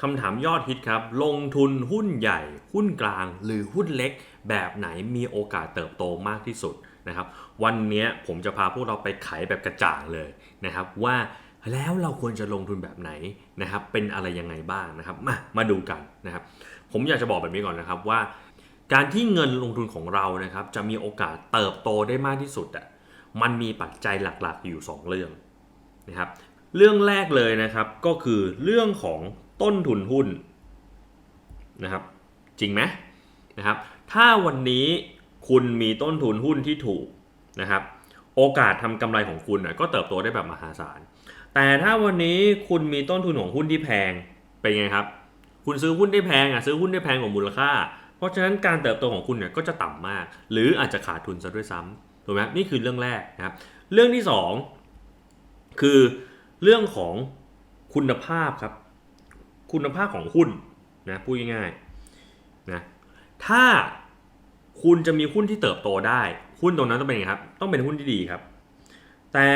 คำถามยอดฮิตครับ ลงทุนหุ้นใหญ่ หุ้นกลาง หรือหุ้นเล็ก แบบไหนมีโอกาสเติบโตมากที่สุดนะครับ วันนี้ผมจะพาพวกเราไปไขแบบกระจ่างเลยนะครับ ว่าแล้วเราควรจะลงทุนแบบไหนนะครับ เป็นอะไรยังไงบ้างนะครับ มามาดูกันนะครับ ผมอยากจะบอกแบบนี้ก่อนนะครับว่า การที่เงินลงทุนของเรานะครับ จะมีโอกาสเติบโตได้มากที่สุดอะมันมีปัจจัยหลักๆอยู่สองเรื่องนะครับ เรื่องแรกเลยนะครับก็คือเรื่องของ ต้นทุนหุ้นนะครับ จริงไหมนะครับ ถ้าวันนี้คุณมีต้นทุนหุ้นที่ถูกนะครับ โอกาสทำกำไรของคุณน่ะก็เติบโตได้แบบมหาศาล แต่ถ้าวันนี้คุณมีต้นทุนของหุ้นที่แพงเป็นไงครับ คุณซื้อหุ้นได้แพงอะซื้อหุ้นได้แพงกว่ามูลค่า เพราะฉะนั้นการเติบโตของคุณเนี่ยก็จะต่ำมาก หรืออาจจะขาดทุนซะด้วยซ้ำถูกไหมนี่คือเรื่องแรกนะครับ เรื่องที่สองคือเรื่องของคุณภาพครับ คุณภาพของหุ้นนะพูดง่ายๆนะถ้าคุณจะมีหุ้นที่เติบโตได้ หุ้นตรงนั้นต้องเป็นไงครับ ต้องเป็นหุ้นที่ดีครับ แต่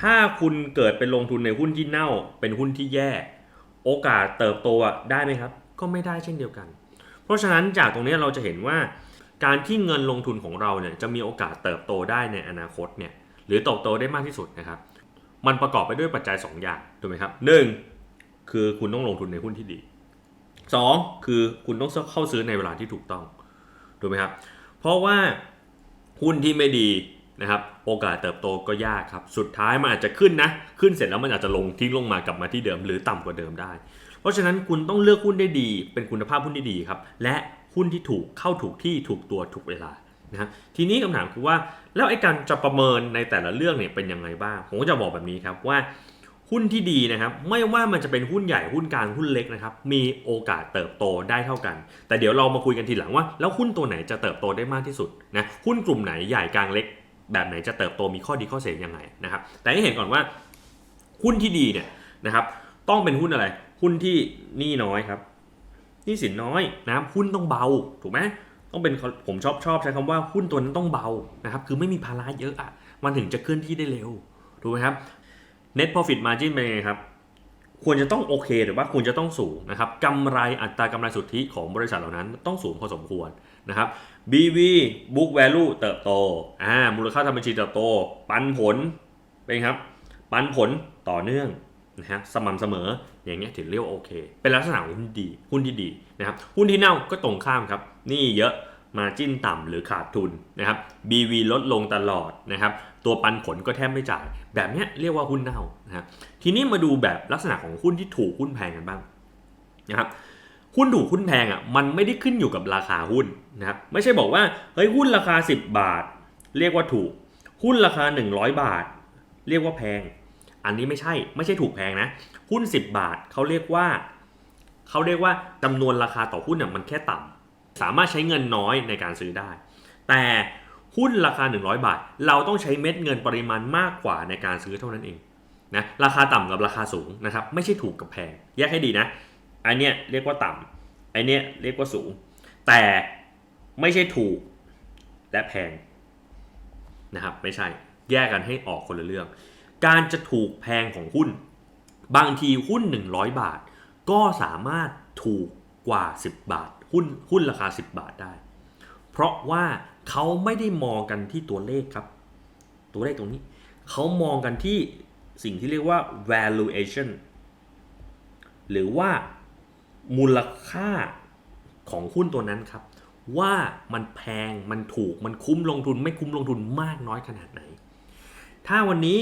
ถ้าคุณเกิดไปลงทุนในหุ้นที่เน่า เป็นหุ้นที่แย่ โอกาสเติบโตอะได้ไหมครับ ก็ไม่ได้เช่นเดียวกัน เพราะฉะนั้นจากตรงนี้เราจะเห็นว่า การที่เงินลงทุนของเราเนี่ยจะมีโอกาสเติบโตได้ในอนาคตเนี่ยหรือเติบโตได้มากที่สุดนะครับ มันประกอบไปด้วยปัจจัย 2 อย่างถูกไหมครับหนึ่ง คือคุณต้องลงทุนในหุ้นที่ดี 2 คือคุณต้องเข้าซื้อในเวลาที่ถูกต้องถูกไหมครับเพราะว่าหุ้นที่ไม่ดีนะครับโอกาสเติบโตก็ยากครับ สุดท้ายมันอาจจะขึ้นนะ ขึ้นเสร็จแล้วมันอาจจะลงทิ้งลงมากลับมาที่เดิมหรือต่ำกว่าเดิมได้ เพราะฉะนั้นคุณต้องเลือกหุ้นได้ดี เป็นคุณภาพหุ้นที่ดีครับ และหุ้นที่ถูกเข้าถูกที่ถูกตัวถูกเวลานะทีนี้คำถามคือว่าแล้วไอ้การจะประเมินในแต่ละเรื่องเนี่ยเป็นยังไงบ้าง ผมก็จะบอกแบบนี้ครับว่า หุ้นที่ดีนะครับไม่ว่ามันจะเป็นหุ้นใหญ่หุ้นกลางหุ้นเล็กนะครับมีโอกาสเติบโตได้เท่ากัน แต่เดี๋ยวเรามาคุยกันทีหลังว่า แล้วหุ้นตัวไหนจะเติบโตได้มากที่สุดนะหุ้นกลุ่มไหนใหญ่กลางเล็ก แบบไหนจะเติบโตมีข้อดีข้อเสียยังไงนะครับแต่ให้เห็นก่อนว่าหุ้นที่ดีเนี่ยนะครับต้องเป็นหุ้นอะไร หุ้นที่หนี้น้อยครับหนี้สินน้อยนะหุ้นต้องเบาถูกไหมต้องเป็นผมชอบชอบใช้คำว่าหุ้นตัวนั้นต้องเบานะครับคือไม่มีภาระเยอะอะมันถึงจะเคลื่อนที่ได้เร็วถูกไหมครับ net profit margin เป็นไงครับ ควรจะต้องโอเคหรือว่าควรจะต้องสูงนะครับกำไรอัตรากำไรสุทธิของบริษัทเหล่านั้นต้องสูงพอสมควรนะครับ BV book value เติบโตอ่ามูลค่าทางบัญชีเติบโต ปันผลเป็นไงครับ ปันผลต่อเนื่องนะฮะสม่ำเสมออย่างเงี้ยถือเรียกว่าโอเค เป็นลักษณะหุ้นดีหุ้นที่ดีนะครับหุ้นที่เน่าก็ตรงข้ามครับ นี่เยอะมาจิ้นต่ำหรือขาดทุนนะครับ BV ลดลงตลอดนะครับ ตัวปันผลก็แทบไม่จ่าย แบบนี้เรียกว่าหุ้นเน่านะทีนี้มาดูแบบลักษณะของหุ้นที่ถูกหุ้นแพงกันบ้างนะครับหุ้นถูกหุ้นแพงอะมันไม่ได้ขึ้นอยู่กับราคาหุ้นนะครับไม่ใช่บอกว่าเฮ้ยหุ้นราคา 10 บาท เรียกว่าถูก หุ้นราคา 100 บาท เรียกว่าแพง อันนี้ไม่ใช่ไม่ใช่ถูกแพงนะ หุ้น 10 บาทเขาเรียกว่าเขาเรียกว่าจำนวนราคาต่อหุ้นน่ะมันแค่ต่ำสามารถใช้เงินน้อยในการซื้อได้ แต่ หุ้นราคา 100 บาท เราต้องใช้เม็ดเงินปริมาณมากกว่าในการซื้อเท่านั้นเองนะราคาต่ำกับราคาสูงนะครับไม่ใช่ถูกกับแพง แยกให้ดีนะอันเนี้ยเรียกว่าต่ำอันเนี้ยเรียกว่าสูง แต่ไม่ใช่ถูกและแพงนะครับไม่ใช่แยกกันให้ออกคนละเรื่อง การจะถูกแพงของหุ้น บางทีหุ้น 100 บาท ก็สามารถถูกกว่า 10 บาท หุ้นหุ้นราคา 10 บาทได้ เพราะว่า เขาไม่ได้มองกันที่ตัวเลขครับ ตัวเลขตรงนี้ เขามองกันที่สิ่งที่เรียกว่า valuation หรือว่ามูลค่าของหุ้นตัวนั้นครับ ว่ามันแพงมันถูกมันคุ้มลงทุน ไม่คุ้มลงทุนมากน้อยขนาดไหน ถ้าวันนี้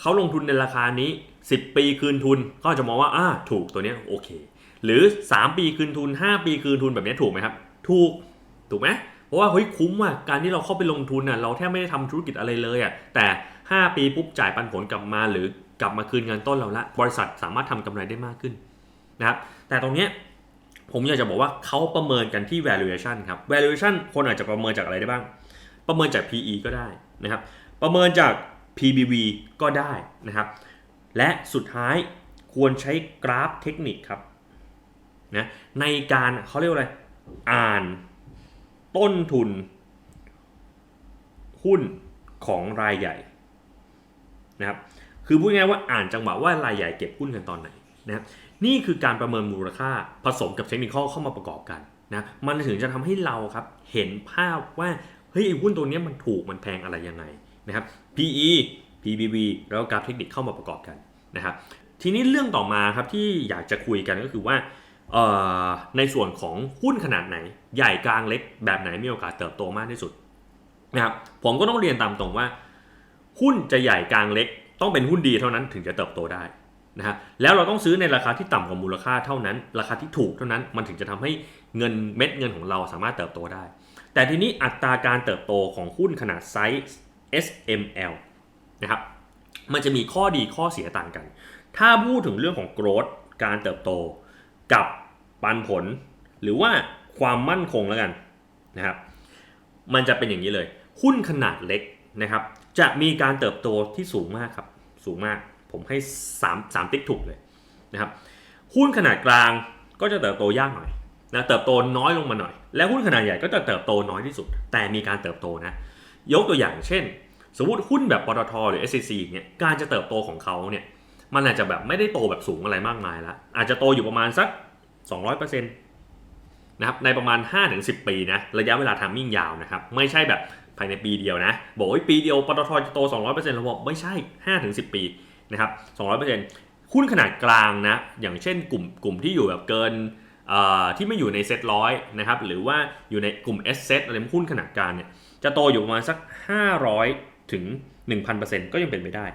เขาลงทุนในราคานี้ 10 ปีคืนทุนก็จะมองว่าอ่าถูกตัวเนี้ยโอเค หรือ 3 ปีคืนทุน 5 ปีคืนทุนแบบนี้ถูกไหมครับ ถูกถูกไหม เพราะว่าเฮ้ยคุ้มอะการที่เราเข้าไปลงทุนอะเราแทบไม่ได้ทำธุรกิจอะไรเลยอะแต่ 5 ปีปุ๊บจ่ายปันผลกลับมาหรือกลับมาคืนเงินต้นเราละบริษัทสามารถทำกำไรได้มากขึ้นนะครับแต่ตรงเนี้ยผมอยากจะบอกว่าเขาประเมินกันที่ valuation ครับ valuation คนอาจจะประเมินจากอะไรได้บ้าง ประเมินจาก PE ก็ได้นะครับ ประเมินจาก PBV ก็ได้นะครับ และสุดท้ายควรใช้กราฟเทคนิคครับนะในการเขาเรียกว่าอะไร อ่าน ต้นทุน หุ้นของรายใหญ่นะครับคือพูดง่ายว่าอ่านจังหวะว่ารายใหญ่เก็บหุ้นกันตอนไหนนะครับนี่คือการประเมินมูลค่าผสมกับเทคนิคเข้ามาประกอบกันนะมันถึงจะทำให้เราครับเห็นภาพว่าเฮ้ยไอ้หุ้นตัวนี้มันถูกมันแพงอะไรยังไงนะครับ PE PBV แล้วก็กราฟเทคนิคเข้ามาประกอบกันนะครับทีนี้เรื่องต่อมาครับที่อยากจะคุยกันก็คือว่า ในส่วนของหุ้นขนาดไหน ใหญ่กลางเล็กแบบไหนมีโอกาสเติบโตมากที่สุดนะครับผมก็ต้องเรียนตามตรงว่า หุ้นจะใหญ่กลางเล็ก ต้องเป็นหุ้นดีเท่านั้นถึงจะเติบโตได้นะฮะแล้วเราต้องซื้อในราคาที่ต่ำกว่ามูลค่าเท่านั้น ราคาที่ถูกเท่านั้นมันถึงจะทำให้เงินเม็ดเงินของเราสามารถเติบโตได้ แต่ทีนี้อัตราการเติบโตของหุ้นขนาดไซส์ SML นะครับมันจะมีข้อดีข้อเสียต่างกัน ถ้าพูดถึงเรื่องของ growth การเติบโต กับปันผล หรือว่าความมั่นคงแล้วกันนะครับ มันจะเป็นอย่างนี้เลย หุ้นขนาดเล็กนะครับ จะมีการเติบโตที่สูงมากครับ สูงมาก ผมให้3 3ติ๊กถูกเลยนะครับ หุ้นขนาดกลางก็จะเติบโตยากหน่อยนะเติบโตน้อยลงมาหน่อย และหุ้นขนาดใหญ่ก็จะเติบโตน้อยที่สุด แต่มีการเติบโตนะ ยกตัวอย่างเช่น สมมติหุ้นแบบปตทหรือ SCC เนี่ย การจะเติบโตของเขาเนี่ย มันอาจจะแบบไม่ได้โตแบบสูงอะไรมากมายแล้วอาจจะโตอยู่ประมาณสัก 200%นะครับในประมาณ 5-10 ปีนะระยะเวลาทามมิ่งยาวนะครับไม่ใช่แบบภายในปีเดียวนะบอกว่าปีเดียวปตทจะโต 200%แล้วบอกไม่ใช่ 5-10 ปีนะครับ200%หุ้นขนาดกลางนะอย่างเช่นกลุ่มกลุ่มที่อยู่แบบเกินที่ไม่อยู่ในเซ็ตร้อยนะครับหรือว่าอยู่ในกลุ่ม S set อะไรหุ้นขนาดกลางเนี่ยจะโตอยู่ประมาณสัก 500 ถึง 1,000%ก็ยังเป็นไปได้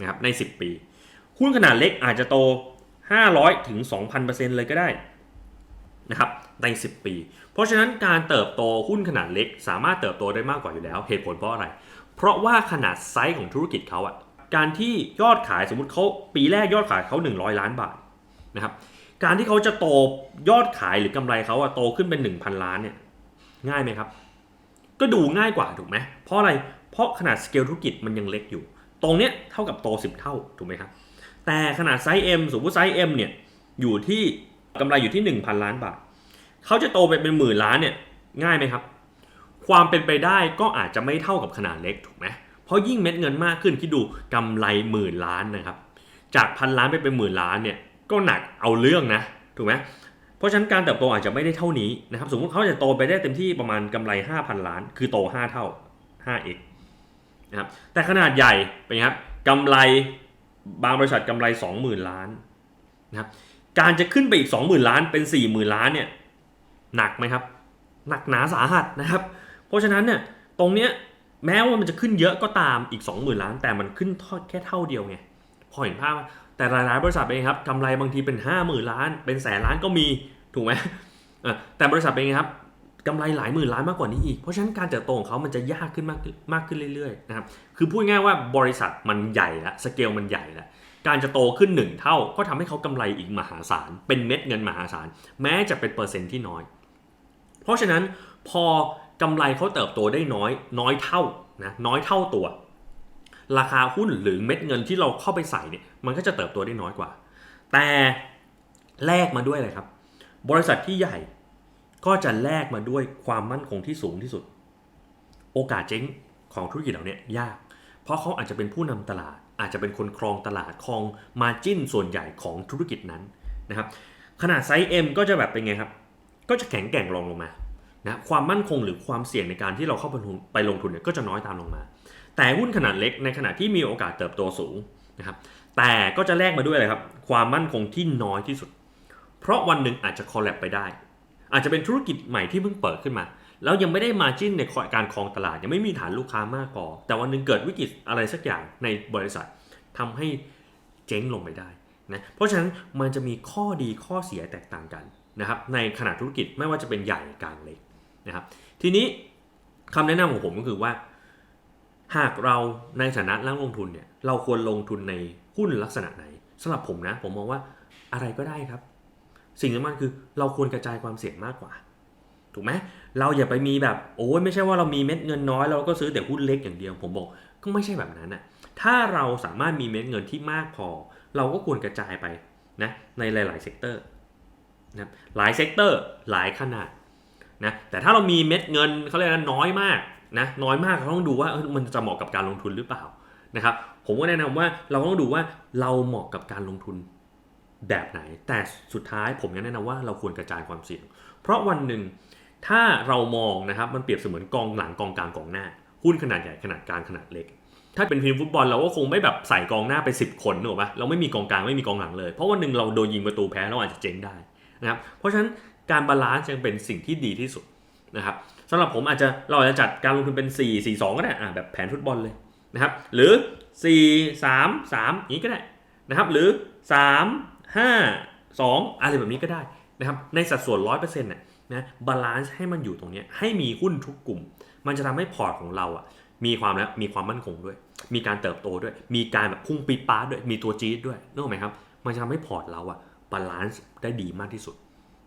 นะครับใน 10 ปี หุ้นขนาดเล็กอาจจะโต 500ถึง2,000%เลยก็ได้นะครับใน 10 ปี เพราะฉะนั้นการเติบโตหุ้นขนาดเล็ก สามารถเติบโตได้มากกว่าอยู่แล้ว เหตุผลเพราะอะไร เพราะว่าขนาดไซส์ของธุรกิจเขาอะการที่ยอดขายสมมติเขาปีแรกยอดขายเขา100 ล้านบาทนะครับการที่เขาจะโตยอดขายหรือกำไรเขาอะโตขึ้นเป็น 1,000 ล้านเนี่ยง่ายไหมครับ ก็ดูง่ายกว่าถูกไหมเพราะอะไรเพราะขนาดสเกลธุรกิจมันยังเล็กอยู่ ตรงเนี้ยเท่ากับโต 10 เท่าถูกไหมครับ แต่ขนาดไซส์ M สมมติไซส์ M เนี่ยอยู่ที่กำไรอยู่ที่ 1,000 ล้านบาท เขาจะโตไปเป็นหมื่นล้านเนี่ยง่ายไหมครับ ความเป็นไปได้ก็อาจจะไม่เท่ากับขนาดเล็กถูกไหมเพราะยิ่งเม็ดเงินมากขึ้นคิดดูกำไรหมื่นล้านนะครับ จากพันล้านไปเป็นหมื่นล้านเนี่ยก็หนักเอาเรื่องนะถูกไหมเพราะฉะนั้นการเติบโตอาจจะไม่ได้เท่านี้นะครับ สมมติเขาจะโตไปได้เต็มที่ประมาณกำไร 5,000 ล้าน คือโต 5 เท่า 5x นะครับแต่ขนาดใหญ่เป็นไงครับกำไร บางบริษัทกำไร 20,000 ล้านนะครับการจะขึ้นไปอีก 20,000 ล้านเป็น 40,000 ล้านเนี่ยหนักไหมครับ หนักหนาสาหัสนะครับ เพราะฉะนั้นเนี่ยตรงเนี้ยแม้ว่ามันจะขึ้นเยอะก็ตามอีก 20,000 ล้าน แต่มันขึ้นแค่เท่าเดียวไงพอเห็นภาพแต่หลายๆบริษัทเป็นไงครับกำไรบางทีเป็น 50,000 ล้าน เป็นแสนล้านก็มีถูกไหมแต่บริษัทเป็นไงครับ กำไรหลายหมื่นล้านมากกว่านี้อีก เพราะฉะนั้นการเติบโตของเขามันจะยากขึ้นมากมากขึ้นเรื่อยๆนะครับ คือพูดง่ายว่าบริษัทมันใหญ่แล้วสเกลมันใหญ่แล้วการจะโตขึ้น 1 เท่าก็ทำให้เขากำไรอีกมหาศาล เป็นเม็ดเงินมหาศาล แม้จะเป็นเปอร์เซ็นต์ที่น้อย เพราะฉะนั้นพอกำไรเขาเติบโตได้น้อย น้อยเท่านะน้อยเท่าตัว ราคาหุ้นหรือเม็ดเงินที่เราเข้าไปใส่เนี่ยมันก็จะเติบโตได้น้อยกว่า แต่แลกมาด้วยอะไรครับ บริษัทที่ใหญ่ ก็จะแลกมาด้วยความมั่นคงที่สูงที่สุด โอกาสเจ๊งของธุรกิจเหล่านี้ยาก เพราะเขาอาจจะเป็นผู้นำตลาด อาจจะเป็นคนครองตลาดครองมาจิ้นส่วนใหญ่ของธุรกิจนั้นนะครับขนาดไซส์ M ก็จะแบบเป็นไงครับ ก็จะแข็งแกร่งรองลงมานะความมั่นคงหรือความเสี่ยงในการที่เราเข้าไปลงทุนไปลงทุนเนี่ยก็จะน้อยตามลงมา แต่หุ้นขนาดเล็กในขณะที่มีโอกาสเติบโตสูงนะครับแต่ก็จะแลกมาด้วยอะไรครับ ความมั่นคงที่น้อยที่สุด เพราะวันหนึ่งอาจจะคอลแลบไปได้ อาจจะเป็นธุรกิจใหม่ที่เพิ่งเปิดขึ้นมา แล้วยังไม่ได้มาจิ้นในการครองตลาดยังไม่มีฐานลูกค้ามากพอแต่วันหนึ่งเกิดวิกฤตอะไรสักอย่างในบริษัททำให้เจ๊งลงไปได้นะเพราะฉะนั้นมันจะมีข้อดีข้อเสียแตกต่างกันนะครับในขนาดธุรกิจไม่ว่าจะเป็นใหญ่กลางเล็กนะครับทีนี้คำแนะนำของผมก็คือว่า หากเราในฐานะนักลงทุนเนี่ยเราควรลงทุนในหุ้นลักษณะไหนสำหรับผมนะผมมองว่าอะไรก็ได้ครับ สิ่งสำคัญคือเราควรกระจายความเสี่ยงมากกว่า ถูกไหมเราอย่าไปมีแบบโอ้ยไม่ใช่ว่าเรามีเม็ดเงินน้อยเราก็ซื้อแต่หุ้นเล็กอย่างเดียวผมบอกก็ไม่ใช่แบบนั้นนะถ้าเราสามารถมีเม็ดเงินที่มากพอ เราก็ควรกระจายไปนะในหลาย ๆ เซกเตอร์นะหลายเซกเตอร์หลายขนาดนะแต่ถ้าเรามีเม็ดเงินเขาเรียกว่าน้อยมากนะน้อยมากเราต้องดูว่ามันจะเหมาะกับการลงทุนหรือเปล่านะครับผมก็แนะนำว่าเราต้องดูว่าเราเหมาะกับการลงทุน แบบไหน แต่สุดท้ายผมยังแนะนำว่าเราควรกระจายความเสี่ยง เพราะวันหนึ่งถ้าเรามองนะครับมันเปรียบเสมือนกองหลังกองกลางกองหน้า หุ้นขนาดใหญ่ขนาดกลางขนาดเล็ก ถ้าเป็นทีมฟุตบอลเราก็คงไม่แบบใส่กองหน้าไป 10 คนนึกออกปะเราไม่มีกองกลางไม่มีกองหลังเลย เพราะวันหนึ่งเราโดนยิงประตูแพ้เราอาจจะเจ๊งได้นะครับเพราะฉะนั้นการบาลานซ์ยังเป็นสิ่งที่ดีที่สุดนะครับสำหรับผมอาจจะเราอาจจะจัดการลงทุนเป็น 4 4 2 ก็ได้อะแบบแผนฟุตบอลเลยนะครับหรือ 4 3 3อย่างนี้ก็ได้นะครับหรือ 3 5 2 อะไรแบบนี้ก็ได้นะครับในสัดส่วน 100%น่ะนะบาลานซ์ให้มันอยู่ตรงนี้ให้มีหุ้นทุกกลุ่ม มันจะทำให้พอร์ตของเราอะมีความแล้วมีความมั่นคงด้วย มีการเติบโตด้วย มีการแบบพุ่งปีดป้าดด้วยมีตัวจี๊ดด้วยนึกออกไหมครับ มันจะทำให้พอร์ตเราอะบาลานซ์ได้ดีมากที่สุด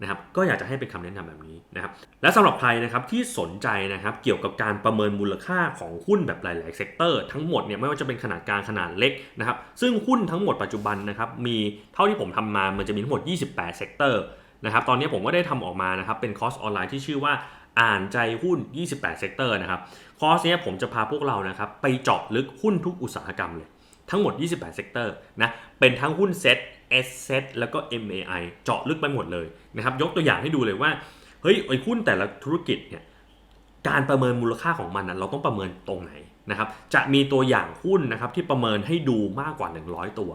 นะครับก็อยากจะให้เป็นคำแนะนำแบบนี้นะครับและสำหรับใครนะครับที่สนใจนะครับเกี่ยวกับการประเมินมูลค่าของหุ้นแบบหลาย ๆ เซกเตอร์ทั้งหมดเนี่ยไม่ว่าจะเป็นขนาดกลางขนาดเล็กนะครับซึ่งหุ้นทั้งหมดปัจจุบันนะครับมีเท่าที่ผมทำมามันจะมีทั้งหมด 28 เซกเตอร์นะครับตอนนี้ผมก็ได้ทำออกมานะครับเป็นคอร์สออนไลน์ที่ชื่อว่าอ่านใจหุ้น 28 เซกเตอร์นะครับคอร์สเนี้ยผมจะพาพวกเรานะครับไปเจาะลึกหุ้นทุกอุตสาหกรรมเลยทั้งหมด 28 เซกเตอร์นะเป็นทั้งหุ้นเซ็ต S เซ็ตแล้วก็ MAI เจาะลึกไปหมดเลยนะครับ ยกตัวอย่างให้ดูเลยว่า เฮ้ยไอ้หุ้นแต่ละธุรกิจเนี่ยการประเมินมูลค่าของมันนะเราต้องประเมินตรงไหนนะครับ จะมีตัวอย่างหุ้นนะครับที่ประเมินให้ดูมากกว่า 100 ตัว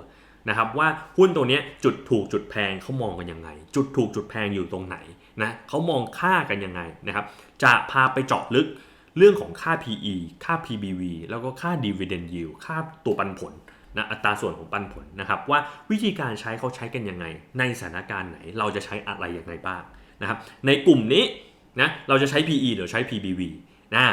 นะครับว่าหุ้นตัวนี้จุดถูกจุดแพงเขามองกันยังไง จุดถูกจุดแพงอยู่ตรงไหนนะเขามองค่ากันยังไงนะครับจะพาไปเจาะลึกเรื่องของค่า PE ค่า PBV แล้วก็ค่า Dividend Yield ค่าตัวปันผล นะอัตราส่วนของปันผลนะครับ ว่าวิธีการใช้เขาใช้กันยังไง ในสถานการณ์ไหนเราจะใช้อะไรยังไงบ้างนะครับ ในกลุ่มนี้นะเราจะใช้ PE หรือใช้ PBV นะ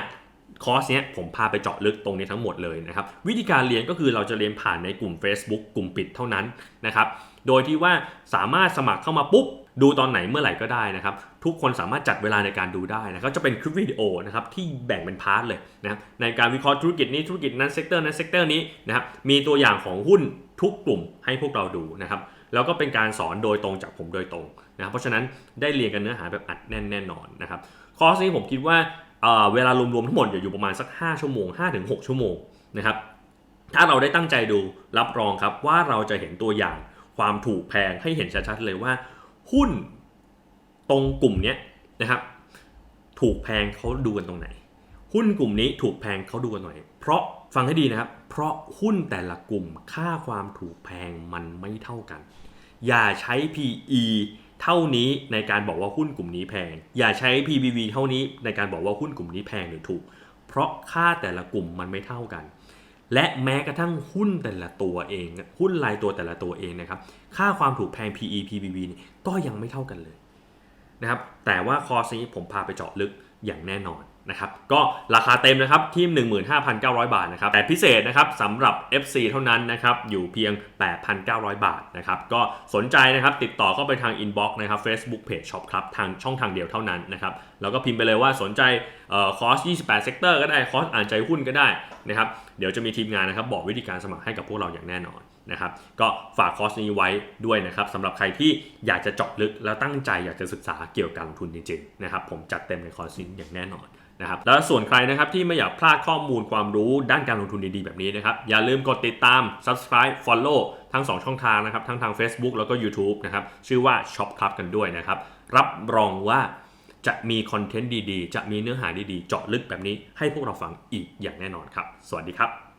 คอร์สเนี้ยผมพาไปเจาะลึกตรงนี้ทั้งหมดเลยนะครับ วิธีการเรียนก็คือเราจะเรียนผ่านในกลุ่ม Facebook กลุ่มปิดเท่านั้นนะครับ โดยที่ว่าสามารถสมัครเข้ามาปุ๊บ ดูตอนไหนเมื่อไหร่ก็ได้นะครับ ทุกคนสามารถจัดเวลาในการดูได้นะครับจะเป็นคลิปวิดีโอนะครับที่แบ่งเป็นพาร์ทเลยนะครับในการวิเคราะห์ธุรกิจนี้ธุรกิจนั้นเซกเตอร์นั้นเซกเตอร์นี้นะครับมีตัวอย่างของหุ้นทุกกลุ่มให้พวกเราดูนะครับแล้วก็เป็นการสอนโดยตรงจากผมโดยตรงนะครับเพราะฉะนั้นได้เรียนกันเนื้อหาแบบอัดแน่นแน่นอนนะครับคอร์สนี้ผมคิดว่าเอ่อเวลารวมๆทั้งหมดอยู่ประมาณสัก 5 ชั่วโมง 5-6 ชั่วโมงนะครับถ้าเราได้ตั้งใจดูรับรองครับว่าเราจะเห็นตัวอย่างความถูกแพงให้เห็นชัดๆเลยว่า หุ้นตรงกลุ่มเนี้ยนะครับถูกแพงเขาดูกันตรงไหน หุ้นกลุ่มนี้ถูกแพงเขาดูกันตรงไหนเพราะฟังให้ดีนะครับ เพราะหุ้นแต่ละกลุ่มค่าความถูกแพงมันไม่เท่ากัน อย่าใช้ PE เท่านี้ในการบอกว่าหุ้นกลุ่มนี้แพง อย่าใช้ PBV เท่านี้ในการบอกว่าหุ้นกลุ่มนี้แพงหรือถูก เพราะค่าแต่ละกลุ่มมันไม่เท่ากัน และแม้กระทั่งหุ้นแต่ละตัวเอง หุ้นรายตัวแต่ละตัวเองนะครับ ค่าความถูกแพง PE PBV นี่ก็ยังไม่เท่ากันเลยนะครับ แต่ว่าคอร์สนี้ผมพาไปเจาะลึกอย่างแน่นอน นะครับก็ราคาเต็มนะครับที่ 15,900 บาทนะครับแต่พิเศษนะครับสำหรับ FC เท่านั้นนะครับอยู่เพียง 8,900 บาทนะครับก็สนใจนะครับติดต่อเข้าไปทาง inbox นะครับ Facebook Page Shop ครับทางช่องทางเดียวเท่านั้นนะครับแล้วก็พิมพ์ไปเลยว่าสนใจเอ่อคอร์ส 28 เซกเตอร์ก็ได้คอร์สอ่านใจหุ้นก็ได้นะครับเดี๋ยวจะมีทีมงานนะครับบอกวิธีการสมัครให้กับพวกเราอย่างแน่นอนนะครับก็ฝากคอร์สนี้ไว้ด้วยนะครับสำหรับใครที่อยากจะเจาะลึกแล้วตั้งใจอยากจะศึกษาเกี่ยวกับการลงทุนจริงๆนะครับผมจัดเต็มในคอร์สนี้อย่างแน่นอน นะครับแล้วส่วนใครนะครับที่ไม่อยากพลาดข้อมูลความรู้ด้านการลงทุนดีๆ แบบนี้นะครับ อย่าลืมกดติดตาม subscribe follow ทั้ง 2 ช่องทางนะครับ ทั้งทาง Facebook แล้วก็ YouTube นะครับ ชื่อว่า Shop Club กันด้วยนะครับ รับรองว่าจะมีคอนเทนต์ดีๆ จะมีเนื้อหาดีๆ เจาะลึกแบบนี้ให้พวกเราฟังอีกอย่างแน่นอนครับ สวัสดีครับ